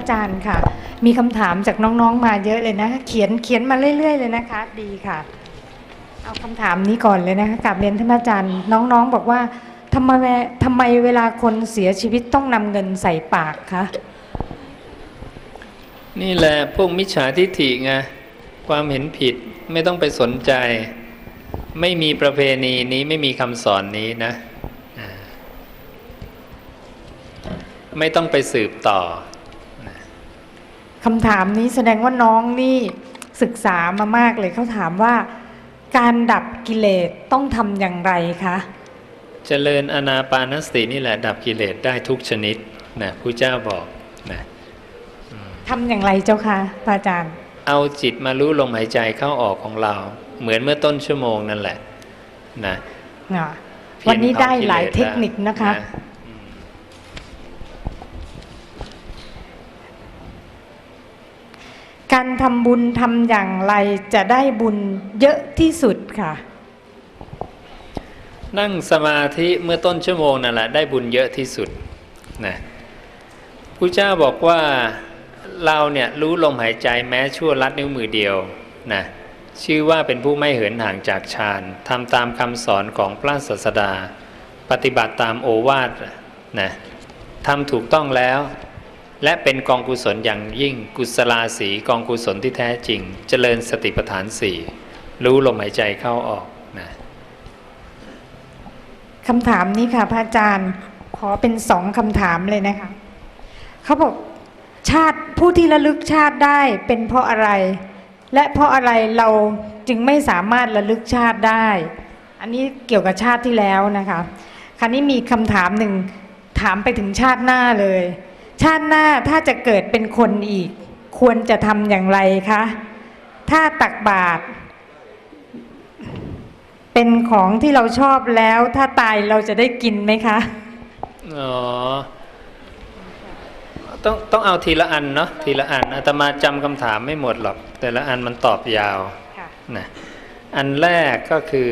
อาจารย์ค่ะ มีคำถามจากน้องๆมาเยอะเลยนะ เขียนเขียนมาเรื่อย ๆ เลยนะคะ ดีค่ะ เอาคำถามนี้ก่อนเลยนะคะกลับเรียนท่านอาจารย์ น้องๆบอกว่าทำไมทำไมเวลาคนเสียชีวิตต้องนำเงินใส่ปากคะนี่แหละพวกมิจฉาทิฐิไงความเห็นผิดไม่ต้องไปสนใจ ไม่มีประเพณีนี้ไม่มีคำสอนนี้นะ ไม่ต้องไปสืบต่อ คำถามนี้แสดงว่าน้องนี่ศึกษามามากเลยเขาถามว่า การดับกิเลสต้องทำอย่างไรคะเจริญอนาปานสตินี่แหละ ดับกิเลสได้ทุกชนิดนะผู้เจ้าบอกนะทำอย่างไรเจ้าคะพระอาจารย์ เอาจิตมารู้ลมหายใจเข้าออกของเรา เหมือนเมื่อต้นชั่วโมงนั่นแหละนะอะเพียรวันนี้ได้เผากิเลสหลายเทคนิคนะคะ การทำบุญทำอย่างไรจะได้บุญเยอะที่สุดค่ะ นั่งสมาธิเมื่อต้นชั่วโมงนั่นแหละได้บุญเยอะที่สุดนะผู้เจ้าบอกว่าเราเนี่ยรู้ลมหายใจแม้ชั่วลัดนิ้วมือเดียวนะชื่อว่าเป็นผู้ไม่เหินห่างจากฌานทำตามคำสอนของพระศาสดา ปฏิบัติตามโอวาทนะทำถูกต้องแล้ว และเป็นกองกุศลอย่างยิ่งกุศลาสีกองกุศลที่แท้จริง เจริญสติปัฏฐานสี่รู้ลมหายใจเข้าออกนะคำถามนี้ค่ะ พระอาจารย์ขอเป็นสองคำถามเลยนะคะเขาบอกชาติผู้ที่ระลึกชาติได้เป็นเพราะอะไร และเพราะอะไรเราจึงไม่สามารถระลึกชาติได้ อันนี้เกี่ยวกับชาติที่แล้วนะคะคราวนี้มีคำถามหนึ่งถามไปถึงชาติหน้าเลย ชาติหน้าถ้าจะเกิดเป็นคนอีก ควรจะทำอย่างไรคะ ถ้าตักบาตรเป็นของที่เราชอบแล้ว ถ้าตายเราจะได้กินไหมคะอ๋อต้องต้องเอาทีละอันเนาะทีละอันอาตมาจำคำถามไม่หมดหรอก แต่ละอันมันตอบยาวนะอันแรกก็คือ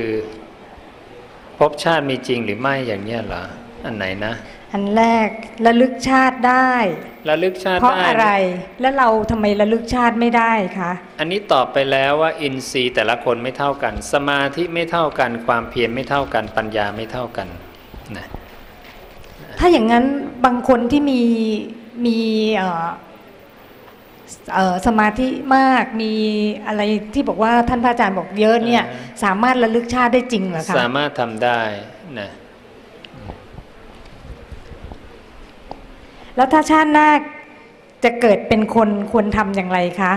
ภพชาติมีจริงหรือไม่อย่างเนี้ยเหรอ อันไหนนะ อันแรกระลึกชาติได้ระลึกชาติเพราะได้อะไร แล้วเราทำไมระลึกชาติไม่ได้คะอันนี้ตอบไปแล้วว่าอินทรีย์แต่ละคนไม่เท่ากัน สมาธิไม่เท่ากันความเพียรไม่เท่ากันปัญญาไม่เท่ากันนะถ้าอย่างนั้นบางคนที่มีมีเอ่อเอ่อสมาธิมากมีอะไรที่บอกว่าท่านพระอาจารย์บอกเยอะเนี่ย สามารถระลึกชาติได้จริงเหรอคะสามารถทำได้นะ แล้วถ้าชาติหน้าจะเกิดเป็นคนควรทำอย่างไรคะ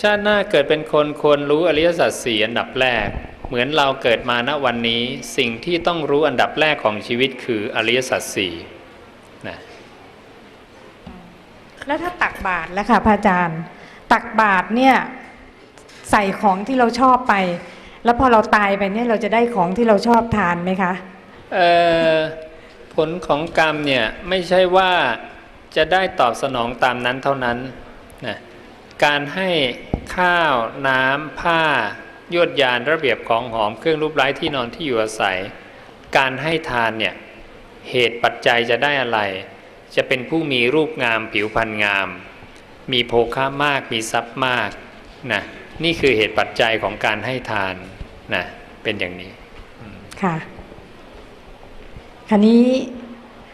ชาติหน้าเกิดเป็นคนควรรู้อริยสัจสี่อันดับแรก เหมือนเราเกิดมาณวันนี้ สิ่งที่ต้องรู้อันดับแรกของชีวิตคืออริยสัจสี่นะแล้วถ้าตักบาตรแล้วค่ะพระอาจารย์ ตักบาตรเนี่ยใส่ของที่เราชอบไป แล้วพอเราตายไปเนี่ยเราจะได้ของที่เราชอบทานไหมคะเอ่อผลของกรรมเนี่ยไม่ใช่ว่า จะได้ตอบสนองตามนั้นเท่านั้นนะการให้ข้าวน้ำผ้ายวดยานระเบียบของหอมเครื่องรูปไร้ที่นอนที่อยู่อาศัย การให้ทานเนี่ยเหตุปัจจัยจะได้อะไร จะเป็นผู้มีรูปงามผิวพรรณงาม มีโภคะมากมีทรัพย์มากนะนี่คือเหตุปัจจัยของการให้ทานนะเป็นอย่างนี้ค่ะคราวนี้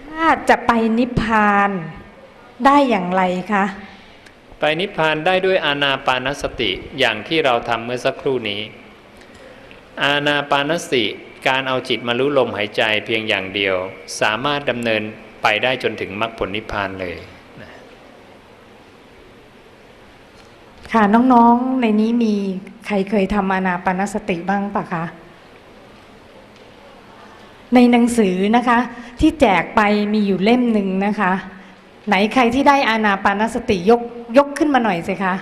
ถ้าจะไปนิพพาน ได้อย่างไรคะ ไปนิพพานได้ด้วยอานาปานสติอย่างที่เราทำเมื่อสักครู่นี้ อานาปานสติการเอาจิตมารู้ลมหายใจเพียงอย่างเดียว สามารถดำเนินไปได้จนถึงมรรคผลนิพพานเลยค่ะน้องๆในนี้มีใครเคยทำอานาปานสติบ้างปะคะ ในหนังสือนะคะ ที่แจกไปมีอยู่เล่มหนึ่งนะคะ ไหนใครที่ได้อานาปานสติยกยกขึ้นมาหน่อยสิคะ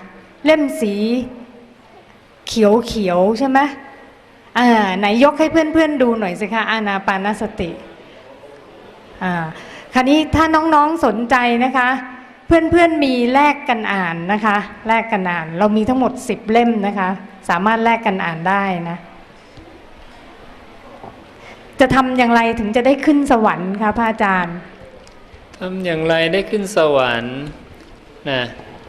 เล่มสีเขียวเขียวใช่ไหมอ่าไหนยกให้เพื่อนๆดูหน่อยสิคะอานาปานสติอ่าคราวนี้ถ้าน้องๆสนใจนะคะ เพื่อนๆมีแลกกันอ่านนะคะ แลกกันอ่าน เรามีทั้งหมด 10 เล่มนะคะ สามารถแลกกันอ่านได้นะ จะทำอย่างไรถึงจะได้ขึ้นสวรรค์คะพระอาจารย์ ทำอย่างไรได้ขึ้นสวรรค์นะ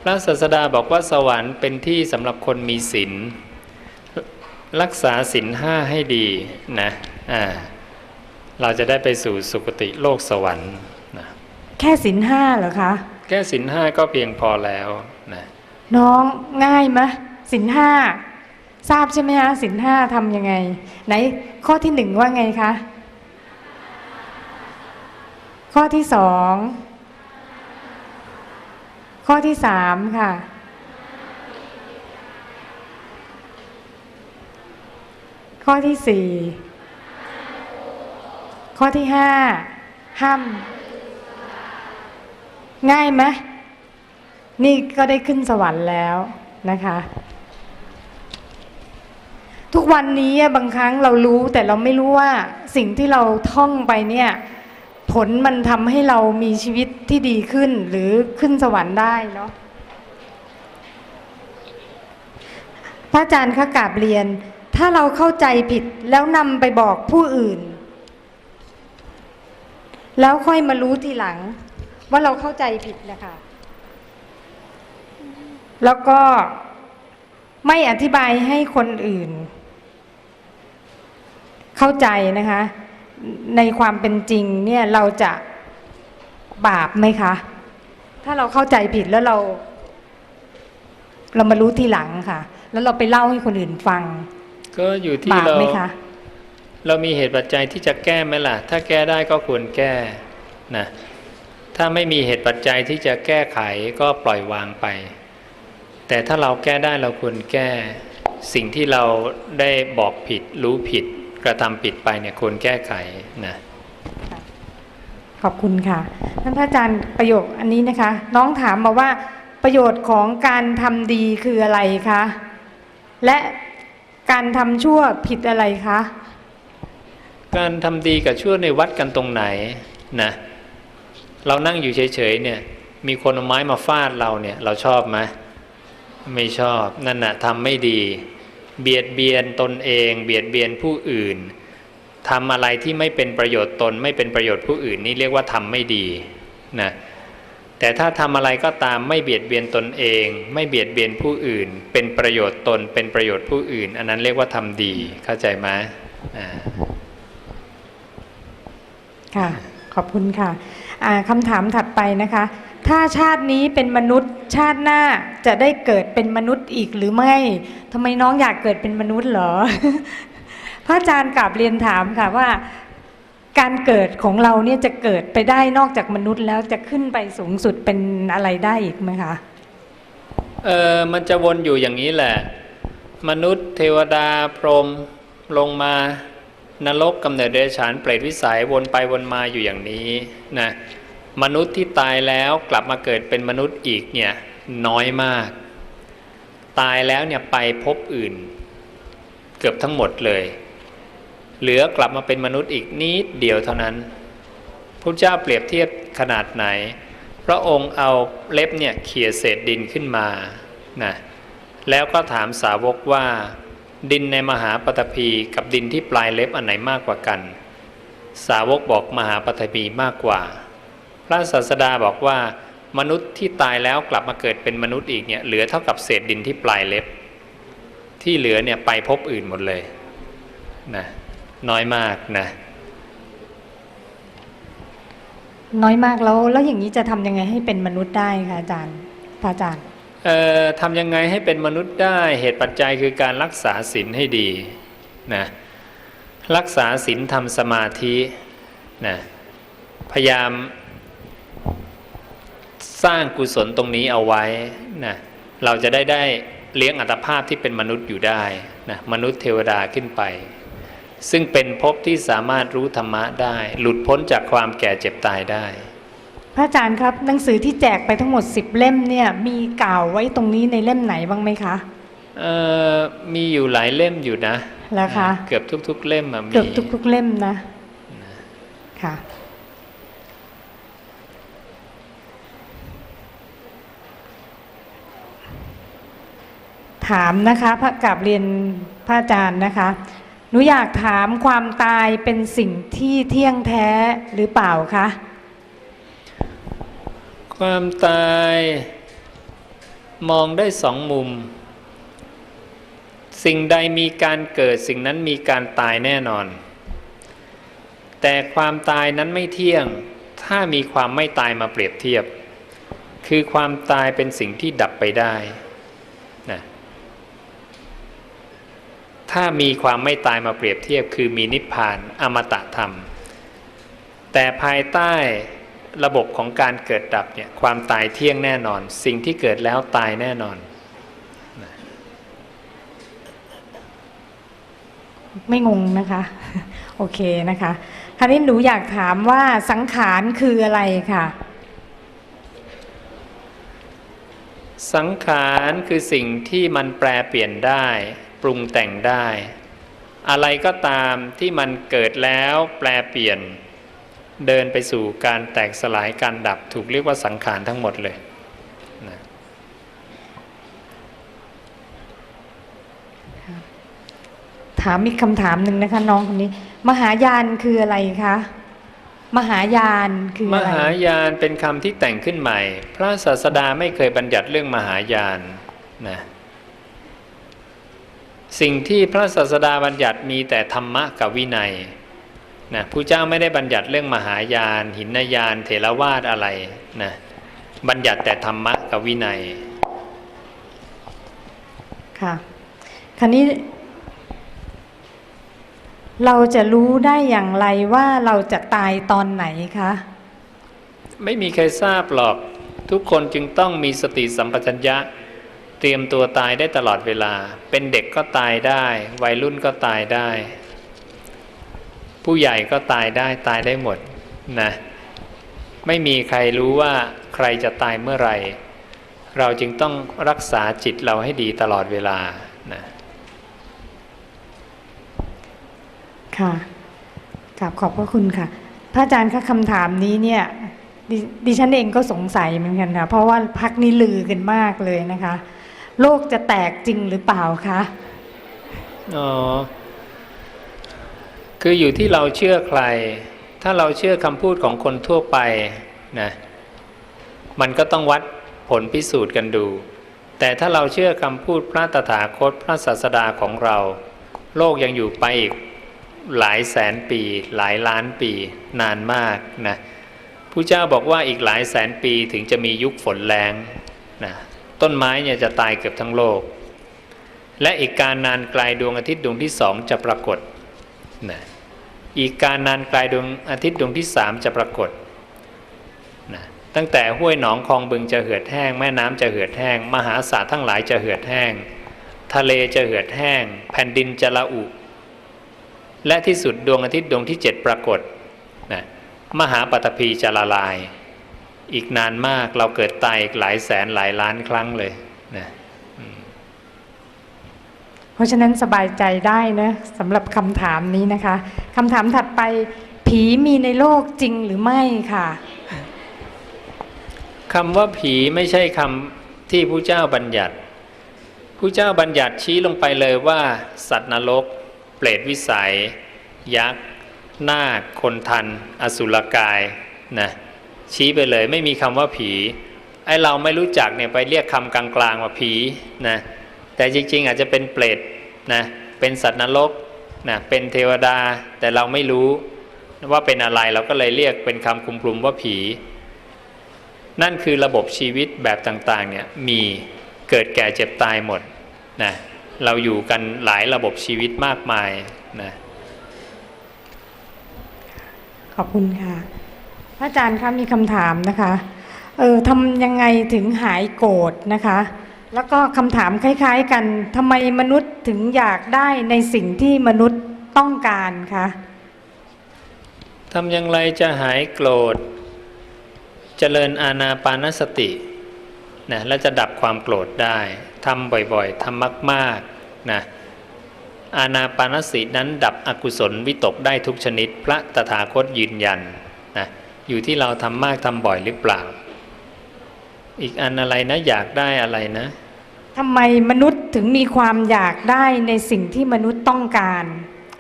พระศาสดาบอกว่าสวรรค์เป็นที่สำหรับคนมีศีลรักษาศีลห้าให้ดีนะอ่าเราจะได้ไปสู่สุคติโลกสวรรค์นะแค่สินห้าเหรอคะ แค่ศีลห้าก็เพียงพอแล้วนะน้องง่ายไหมสินห้าทราบใช่ไหมคะสินห้าทำยังไง ไหนข้อที่หนึ่งว่าไงคะ ข้อที่สอง ข้อที่สามค่ะ ข้อที่สี่ ข้อที่ห้า ห้าม ง่ายไหมนี่ก็ได้ขึ้นสวรรค์แล้วนะคะ ทุกวันนี้บางครั้งเรารู้แต่เราไม่รู้ว่าสิ่งที่เราท่องไปเนี่ย ผลมันทำให้เรามีชีวิตที่ดีขึ้นหรือขึ้นสวรรค์ได้เนาะพระอาจารย์คะกาบเรียน ถ้าเราเข้าใจผิดแล้วนำไปบอกผู้อื่น แล้วค่อยมารู้ทีหลัง ว่าเราเข้าใจผิดนะคะแล้วก็ไม่อธิบายให้คนอื่น เข้าใจนะคะ ในความเป็นจริงเนี่ยเราจะบาปไหมคะ ถ้าเราเข้าใจผิดแล้วเรา เรามารู้ทีหลังค่ะ แล้วเราไปเล่าให้คนอื่นฟัง ก็อยู่ที่บาปเราไหมคะเรามีเหตุปัจจัยที่จะแก้ไหมล่ะ ถ้าแก้ได้ก็ควรแก้นะถ้าไม่มีเหตุปัจจัยที่จะแก้ไขก็ปล่อยวางไป แต่ถ้าเราแก้ได้เราควรแก้ สิ่งที่เราได้บอกผิดรู้ผิด กระทำผิดไปเนี่ยควรแก้ไขนะขอบคุณค่ะท่านพระอาจารย์ประโยคอันนี้นะคะ น้องถามมาว่าประโยชน์ของการทำดีคืออะไรคะและการทำชั่วผิดอะไรคะการทำดีกับชั่วในวัดกันตรงไหนนะเรานั่งอยู่เฉยๆเนี่ย มีคนเอาไม้มาฟาดเราเนี่ย เราชอบไหมไม่ชอบนั่นน่ะทำไม่ดี เบียดเบียนตนเอง เบียดเบียนผู้อื่นทำอะไรที่ไม่เป็นประโยชน์ตน ไม่เป็นประโยชน์ผู้อื่นนี่เรียกว่าทำไม่ดีนะแต่ถ้าทำอะไรก็ตามไม่เบียดเบียนตนเอง ไม่เบียดเบียนผู้อื่น เป็นประโยชน์ตน เป็นประโยชน์ผู้อื่น อันนั้นเรียกว่าทำดีเข้าใจไหมค่ะ ขอบคุณค่ะอ่าคำถามถัดไปนะคะ ถ้าชาตินี้เป็นมนุษย์ ชาติหน้าจะได้เกิดเป็นมนุษย์อีกหรือไม่ทำไมน้องอยากเกิดเป็นมนุษย์เหรอ พระอาจารย์กลับเรียนถามค่ะว่า การเกิดของเราเนี่ยจะเกิดไปได้นอกจากมนุษย์แล้วจะขึ้นไปสูงสุดเป็นอะไรได้อีกไหมคะเออมันจะวนอยู่อย่างนี้แหละ มนุษย์เทวดาพรหมลงมานรกกำเนิดเดรัจฉานเปรตวิสัยวนไปวนมาอยู่อย่างนี้นะ มนุษย์ที่ตายแล้วกลับมาเกิดเป็นมนุษย์อีกเนี่ยน้อยมาก ตายแล้วเนี่ยไปพบอื่น เกือบทั้งหมดเลย เหลือกลับมาเป็นมนุษย์อีกนิดเดียวเท่านั้นพระเจ้าเปรียบเทียบขนาดไหน พระองค์เอาเล็บเนี่ยเขี่ยเศษดินขึ้นมานะแล้วก็ถามสาวกว่า ดินในมหาปฐพีกับดินที่ปลายเล็บอันไหนมากกว่ากัน สาวกบอกมหาปฐพีมากกว่า ระศาสดาบอกว่ามนุษย์ที่ตายแล้วกลับมาเกิดเป็นมนุษย์อีกเนี่ยเหลือเท่ากับเศษดินที่ปลายเล็บ ที่เหลือเนี่ยไปพบอื่นหมดเลยนะน้อยมากนะน้อยมากแล้วแล้วอย่างนี้จะทำยังไงให้เป็นมนุษย์ได้คะอาจารย์พระอาจารย์เอ่อทำยังไงให้เป็นมนุษย์ได้เหตุปัจจัยคือการรักษาศีลให้ดีนะรักษาศีลทำสมาธินะพยายาม สร้างกุศลตรงนี้เอาไว้นะเราจะได้ได้เลี้ยงอัตภาพที่เป็นมนุษย์อยู่ได้นะมนุษย์เทวดาขึ้นไป ซึ่งเป็นภพที่สามารถรู้ธรรมะได้ หลุดพ้นจากความแก่เจ็บตายได้ พระอาจารย์ครับหนังสือที่แจกไปทั้งหมด 10 เล่มเนี่ยมีกล่าวไว้ตรงนี้ในเล่มไหนบ้างไหมคะเอ่อมีอยู่หลายเล่มอยู่นะแล้วคะเกือบทุก ๆ เล่มอะมีเกือบทุก ๆ เล่มนะค่ะ ถามนะคะพระกับเรียนพระอาจารย์นะคะ หนูอยากถามความตายเป็นสิ่งที่เที่ยงแท้หรือเปล่าคะ ความตายมองได้สองมุม สิ่งใดมีการเกิดสิ่งนั้นมีการตายแน่นอน แต่ความตายนั้นไม่เที่ยง ถ้ามีความไม่ตายมาเปรียบเทียบ คือความตายเป็นสิ่งที่ดับไปได้นะ ถ้ามีความไม่ตายมาเปรียบเทียบ คือมีนิพพานอมตะธรรม แต่ภายใต้ระบบของการเกิดดับเนี่ยความตายเที่ยงแน่นอน สิ่งที่เกิดแล้วตายแน่นอน ไม่งงนะคะ โอเคนะคะคราวนี้หนูอยากถามว่าสังขารคืออะไรค่ะ สังขารคือสิ่งที่มันแปลเปลี่ยนได้ ปรุงแต่งได้ อะไรก็ตามที่มันเกิดแล้วแปลเปลี่ยน เดินไปสู่การแตกสลายการดับถูกเรียกว่าสังขารทั้งหมดเลยนะถามอีกคำถามหนึ่งนะคะน้องคนนี้ มหายานคืออะไรคะมหายานคือมอะไรหายานเป็นคำที่แต่งขึ้นใหม่ พระศาสดาไม่เคยบัญญัติเรื่องมหายานนะ สิ่งที่พระศาสดาบัญญัติมีแต่ธรรมะกับวินัยนะผู้เจ้าไม่ได้บัญญัติเรื่องมหายาน หินยานเถรวาทอะไรนะบัญญัติแต่ธรรมะกับวินัยค่ะคราวนี้เราจะรู้ได้อย่างไรว่าเราจะตายตอนไหนคะ ไม่มีใครทราบหรอกทุกคนจึงต้องมีสติสัมปชัญญะ เตรียมตัวตายได้ตลอดเวลา เป็นเด็กก็ตายได้ วัยรุ่นก็ตายได้ ผู้ใหญ่ก็ตายได้ตายได้หมดนะไม่มีใครรู้ว่าใครจะตายเมื่อไหร่ เราจึงต้องรักษาจิตเราให้ดีตลอดเวลานะค่ะกราบขอบพระคุณค่ะ พระอาจารย์คะคำถามนี้เนี่ยดดิฉันเองก็สงสัยเหมือนกันค่ะ เพราะว่าพักนี้ลือกันมากเลยนะคะ โลกจะแตกจริงหรือเปล่าคะอ๋อคืออยู่ที่เราเชื่อใคร ถ้าเราเชื่อคำพูดของคนทั่วไปนะมันก็ต้องวัดผลพิสูจน์กันดู แต่ถ้าเราเชื่อคำพูดพระตถาคตพระศาสดาของเรา โลกยังอยู่ไปอีกหลายแสนปี หลายล้านปีนานมากนะผู้เจ้าบอกว่าอีกหลายแสนปีถึงจะมียุคฝนแรงนะ ต้นไม้เนี่ยจะตายเกือบทั้งโลก และอีกการนานไกลดวงอาทิตย์ดวงที่สองจะปรากฏนะอีกการนานไกลดวงอาทิตย์ดวงที่สามจะปรากฏนะตั้งแต่ห้วยหนองคลองบึงจะเหือดแห้ง แม่น้ำจะเหือดแห้ง มหาสาทั้งหลายจะเหือดแห้ง ทะเลจะเหือดแห้ง แผ่นดินจะละอุและที่สุดดวงอาทิตย์ดวงที่เจ็ดปรากฏนะมหาปฐพีจะละลาย อีกนานมากเราเกิดตายอีกหลายแสนหลายล้านครั้งเลยนะเพราะฉะนั้นสบายใจได้นะสำหรับคำถามนี้นะคะคำถามถัดไปผีมีในโลกจริงหรือไม่ค่ะคำว่าผีไม่ใช่คำที่ผู้เจ้าบัญญัติผู้เจ้าบัญญัติชี้ลงไปเลยว่า สัตว์นรก เปรตวิสัย ยักษ์ นาค คนทัน อสุรกายนะ ชี้ไปเลย ไม่มีคำว่าผีไอเราไม่รู้จักเนี่ยไปเรียกคำกลางๆว่าผีนะแต่จริงๆ อาจจะเป็นเปรตนะเป็นสัตว์นรกนะเป็นเทวดาแต่เราไม่รู้ว่าเป็นอะไรเราก็เลยเรียกเป็นคำคลุมคลุมๆว่าผี นั่นคือระบบชีวิตแบบต่างๆเนี่ยมีเกิดแก่เจ็บตายหมดนะเราอยู่กันหลายระบบชีวิตมากมายนะขอบคุณค่ะ ระอาจารย์คะมีคำถามนะคะเออทำยังไงถึงหายโกรธนะคะ แล้วก็คำถามคล้าย ๆ กันทำไมมนุษย์ถึงอยากได้ในสิ่งที่มนุษย์ต้องการคะทำอย่างไรจะหายโกรธเจริญอาณาปานสตินะและจะดับความโกรธได้ทำบ่อยๆทำมากๆนะอาณาปานสตินั้นดับอกุศลวิตกได้ทุกชนิด พระตถาคตยืนยัน อยู่ที่เราทำมากทำบ่อยหรือเปล่า อีกอันอะไรนะ อยากได้อะไรนะทำไมมนุษย์ถึงมีความอยากได้ในสิ่งที่มนุษย์ต้องการ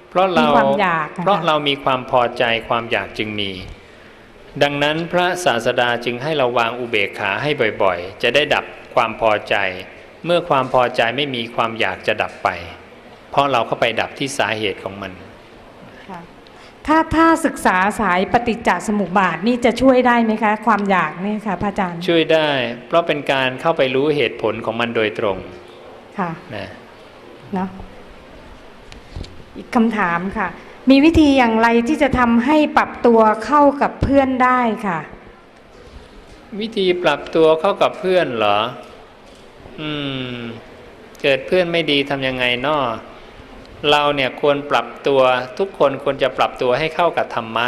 เพราะเรามีความอยากนะคะเพราะเรามีความพอใจความอยากจึงมี ดังนั้นพระศาสดาจึงให้เราวางอุเบกขาให้บ่อยๆ จะได้ดับความพอใจ เมื่อความพอใจไม่มีความอยากจะดับไป เพราะเราเข้าไปดับที่สาเหตุของมันค่ะ ถ้าถ้าศึกษาสายปฏิจจสมุปบาทนี่จะช่วยได้ไหมคะ ความอยากเนี่ยค่ะพระอาจารย์ช่วยได้ เพราะเป็นการเข้าไปรู้เหตุผลของมันโดยตรงค่ะนะเนาะอีกคำถามค่ะ มีวิธีอย่างไรที่จะทำให้ปรับตัวเข้ากับเพื่อนได้ค่ะ วิธีปรับตัวเข้ากับเพื่อนเหรอ อืม เกิดเพื่อนไม่ดีทำยังไงนอ เราเนี่ยควรปรับตัวทุกคนควรจะปรับตัวให้เข้ากับธรรมะ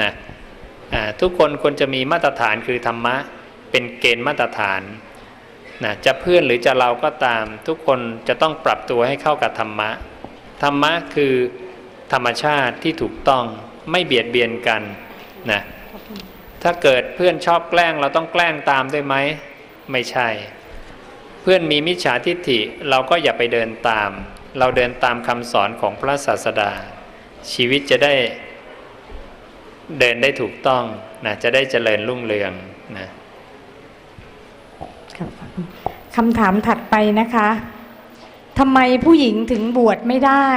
นะทุกคนควรจะมีมาตรฐานคือธรรมะ เป็นเกณฑ์มาตรฐานนะจะเพื่อนหรือจะเราก็ตาม ทุกคนจะต้องปรับตัวให้เข้ากับธรรมะ ธรรมะคือธรรมชาติที่ถูกต้องไม่เบียดเบียนกันนะถ้าเกิดเพื่อนชอบแกล้งเราต้องแกล้งตามด้วยไหมไม่ใช่ เพื่อนมีมิจฉาทิฏฐิเราก็อย่าไปเดินตาม เราเดินตามคำสอนของพระศาสดา ชีวิตจะได้เดินได้ถูกต้องนะจะได้เจริญรุ่งเรืองนะครับคำถามถัดไปนะคะทำไมผู้หญิงถึงบวชไม่ได้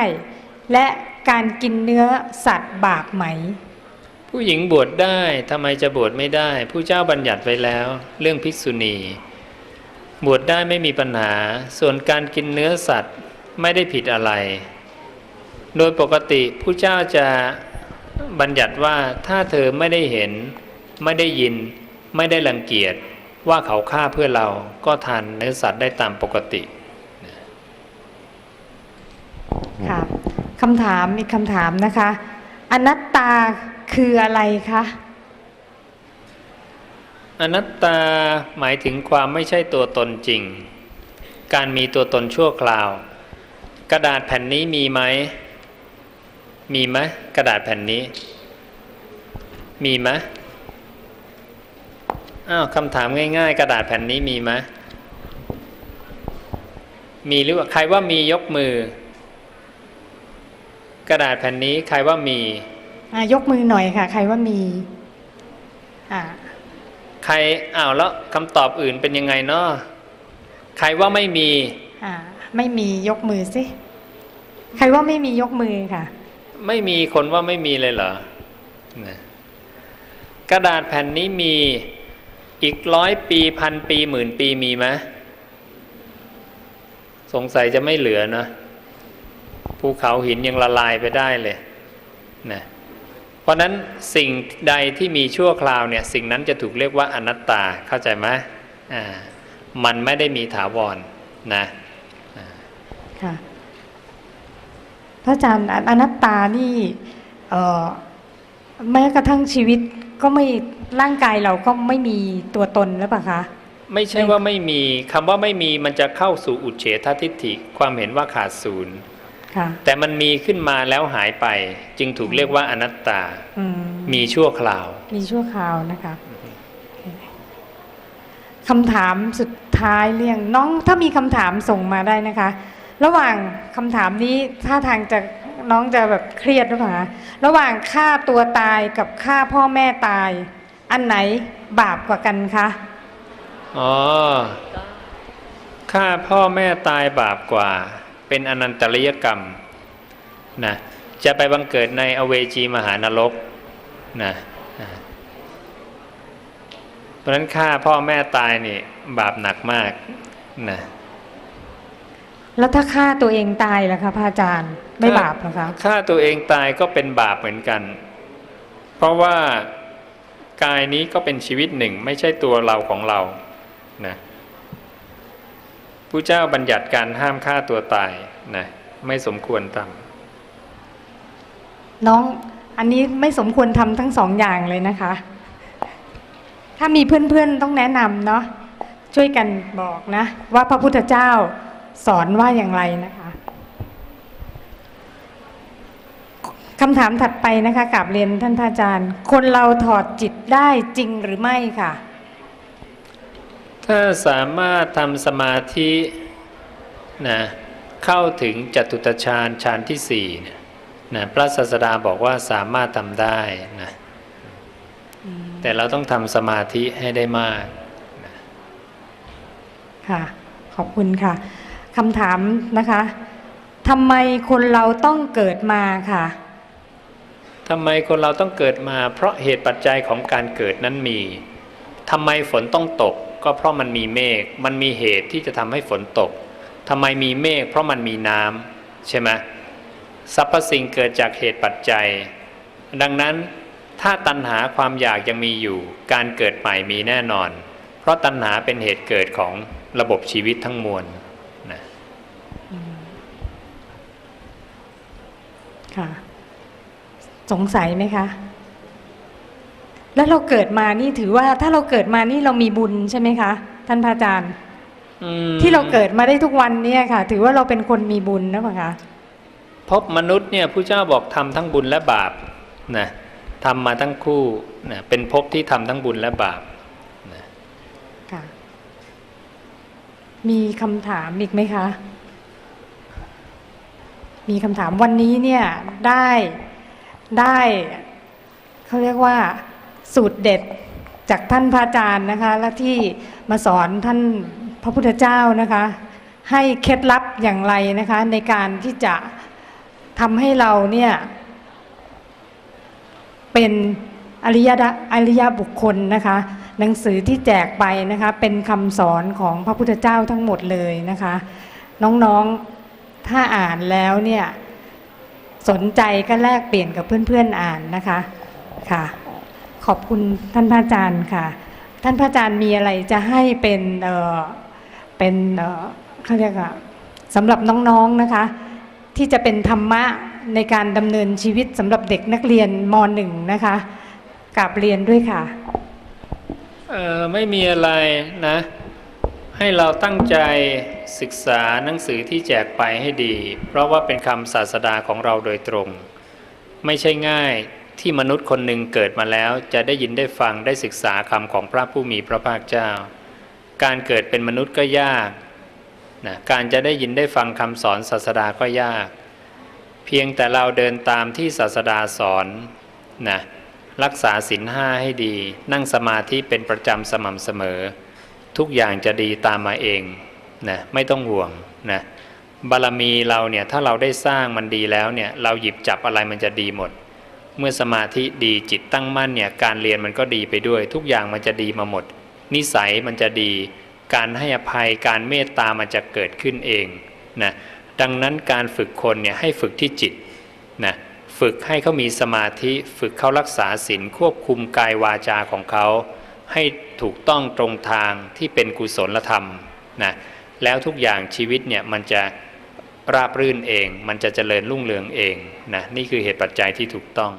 และการกินเนื้อสัตว์บาปไหม ผู้หญิงบวชได้ทำไมจะบวชไม่ได้ ผู้เจ้าบัญญัติไว้แล้ว เรื่องภิกษุณี บวชได้ไม่มีปัญหา ส่วนการกินเนื้อสัตว์ ไม่ได้ผิดอะไร โดยปกติผู้เจ้าจะบัญญัติว่าถ้าเธอไม่ได้เห็น ไม่ได้ยิน ไม่ได้รังเกียจว่าเขาฆ่าเพื่อเราก็ทานเนื้อสัตว์ได้ตามปกติค่ะคำถามอีกคำถามนะคะ อนัตตาคืออะไรคะอนัตตาหมายถึงความไม่ใช่ตัวตนจริง การมีตัวตนชั่วคราว กระดาษแผ่นนี้มีไหม มีไหมกระดาษแผ่นนี้ มีไหมอ้าวคำถามง่ายๆ กระดาษแผ่นนี้มีไหมมีหรือว่าใครว่ามียกมือ กระดาษแผ่นนี้ใครว่ามีอะยกมือหน่อยค่ะ ใครว่ามีอ่าใครอ้าวแล้วคำตอบอื่นเป็นยังไงเนาะใครว่าไม่มีอ่า ไม่มียกมือสิใครว่าไม่มียกมือค่ะ ไม่มีคนว่าไม่มีเลยเหรอกระดาษแผ่นนี้มีอีกร้อยปีพันปีหมื่นปีมีไหมสงสัยจะไม่เหลือนะภูเขาหินยังละลายไปได้เลยนะเพราะนั้นสิ่งใดที่มีชั่วคราวเนี่ย สิ่งนั้นจะถูกเรียกว่าอนัตตาเข้าใจไหมอ่ามันไม่ได้มีถาวรนะ ค่ะพระอาจารย์ออนัตตานี่เอ่อแม้กระทั่งชีวิตก็ไม่ร่างกายเราก็ไม่มีตัวตนแล้วปล่ะคะไม่ใช่ว่าไม่มีคำว่าไม่มีมันจะเข้าสู่อุเฉททิฏฐิความเห็นว่าขาดศูนย์ค่ะแต่มันมีขึ้นมาแล้วหายไป จึงถูกเรียกว่าอนัตตาอืมมีชั่วคราว มีชั่วคราวนะคะคำถามสุดท้ายเรียงน้องถ้ามีคำถามส่งมาได้นะคะ ระหว่างคำถามนี้ท่าทางจะน้องจะแบบเครียดหรือเปล่าระหว่างฆ่าตัวตายกับฆ่าพ่อแม่ตาย อันไหนบาปกว่ากันคะอ๋อฆ่าพ่อแม่ตายบาปกว่า เป็นอนันตริยกรรมนะจะไปบังเกิดในอเวจีมหานรกนะเพราะนั้นฆ่าพ่อแม่ตายนี่บาปหนักมากนะ แล้วถ้าฆ่าตัวเองตายล่ะคะพระอาจารย์ไม่บาปเหรอคะฆ่าตัวเองตายก็เป็นบาปเหมือนกัน เพราะว่ากายนี้ก็เป็นชีวิตหนึ่ง ไม่ใช่ตัวเราของเรานะผู้เจ้าบัญญัติการห้ามฆ่าตัวตายนะไม่สมควรทน้องอันนี้ไม่สมควรทำทั้งสองอย่างเลยนะคะ ถ้ามีเพื่อนๆต้องแนะนำเนาะช่วยกันบอกนะ ว่าพระพุทธเจ้า สอนว่าอย่างไรนะคะคำถามถัดไปนะคะกับเรียนท่านพระอาจารย์ คนเราถอดจิตได้จริงหรือไม่ค่ะำถ้าสามารถทำสมาธินะเข้าถึงจตุตฌานฌานที่สี่เนี่ยนะพระศาสดาบอกว่าสามารถทำได้นะแต่เราต้องทำสมาธิให้ได้มากค่ะ ขอบคุณค่ะ คำถามนะคะทำไมคนเราต้องเกิดมาค่ะทำไมคนเราต้องเกิดมา เพราะเหตุปัจจัยของการเกิดนั้นมีทำไมฝนต้องตก ก็เพราะมันมีเมฆมันมีเหตุที่จะทำให้ฝนตกทำไมมีเมฆเพราะมันมีน้ำใช่ไหมสรรพสิ่งเกิดจากเหตุปัจจัย ดังนั้นถ้าตัณหาความอยากยังมีอยู่ การเกิดใหม่มีแน่นอน เพราะตัณหาเป็นเหตุเกิดของระบบชีวิตทั้งมวล ค่ะ สงสัยไหมคะ แล้วเราเกิดมานี่ถือว่า ถ้าเราเกิดมานี่เรามีบุญใช่ไหมคะ ท่านพระอาจารย์อืมที่เราเกิดมาได้ทุกวันเนี่ยค่ะ ถือว่าเราเป็นคนมีบุญนะปะคะพบมนุษย์เนี่ยผู้เจ้าบอกทำทั้งบุญและบาปนะทำมาทั้งคู่นะเป็นภพที่ทำทั้งบุญและบาปนะค่ะมีคำถามอีกไหมคะ มีคำถามวันนี้เนี่ยได้ได้เขาเรียกว่าสูตรเด็ดจากท่านพระอาจารย์นะคะ และที่มาสอนท่านพระพุทธเจ้านะคะ ให้เคล็ดลับอย่างไรนะคะ ในการที่จะทำให้เราเนี่ยเป็นอริยะอริยบุคคลนะคะ หนังสือที่แจกไปนะคะ เป็นคำสอนของพระพุทธเจ้าทั้งหมดเลยนะคะ น้องๆ ถ้าอ่านแล้วเนี่ยสนใจก็แลกเปลี่ยนกับเพื่อนๆอ่านนะคะค่ะ ขอบคุณท่านพระอาจารย์ค่ะ ท่านพระอาจารย์มีอะไรจะให้เป็นเออเป็นเออเขาเรียกว่าสำหรับน้องๆนะคะ ที่จะเป็นธรรมะในการดำเนินชีวิตสำหรับเด็กนักเรียนมหนึ่งนะคะกราบเรียนด้วยค่ะเออไม่มีอะไรนะ ให้เราตั้งใจศึกษาหนังสือที่แจกไปให้ดี เพราะว่าเป็นคำศาสดาของเราโดยตรง ไม่ใช่ง่ายที่มนุษย์คนหนึ่งเกิดมาแล้วจะได้ยินได้ฟังได้ศึกษาคำของพระผู้มีพระภาคเจ้า การเกิดเป็นมนุษย์ก็ยากนะการจะได้ยินได้ฟังคำสอนศาสดาก็ยาก เพียงแต่เราเดินตามที่ศาสดาสอนนะรักษาศีลห้าให้ดี นั่งสมาธิเป็นประจำสม่ำเสมอ ทุกอย่างจะดีตามมาเองนะไม่ต้องห่วงนะบารมีเราเนี่ยถ้าเราได้สร้างมันดีแล้วเนี่ยเราหยิบจับอะไรมันจะดีหมด เมื่อสมาธิดีจิตตั้งมั่นเนี่ยการเรียนมันก็ดีไปด้วย ทุกอย่างมันจะดีมาหมด นิสัยมันจะดี การให้อภัยการเมตตามันจะเกิดขึ้นเองนะดังนั้นการฝึกคนเนี่ยให้ฝึกที่จิตนะฝึกให้เขามีสมาธิ ฝึกเขารักษาศีลควบคุมกายวาจาของเขา ให้ถูกต้องตรงทางที่เป็นกุศลธรรมนะแล้วทุกอย่างชีวิตเนี่ยมันจะราบรื่นเอง มันจะเจริญรุ่งเรืองเองนะนี่คือเหตุปัจจัยที่ถูกต้อง